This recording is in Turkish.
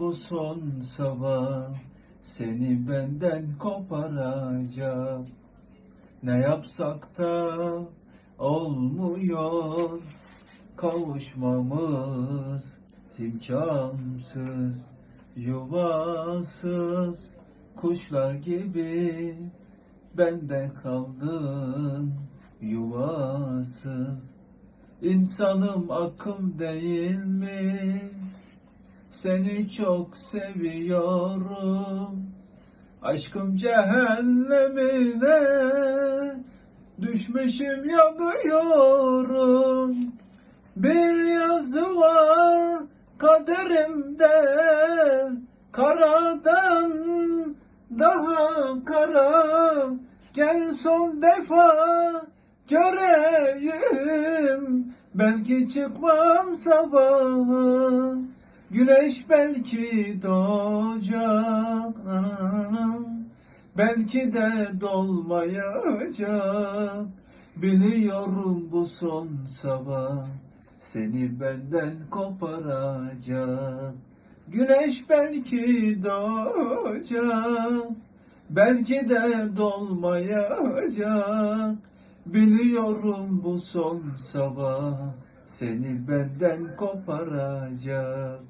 Bu son sabah seni benden koparacak. Ne yapsak da olmuyor kavuşmamız imkansız yuvasız kuşlar gibi bende kaldın yuvasız İnsanım akım değil mi? Seni çok seviyorum. Aşkım cehennemine düşmüşüm yanıyorum. Bir yazı var kaderimde karadan daha kara gel son defa göreyim belki çıkmam sabaha güneş belki doğacak. Belki de dolmayacak. Biliyorum bu son sabah seni benden koparacak. Güneş belki doğacak. Belki de dolmayacak. Biliyorum bu son sabah seni benden koparacak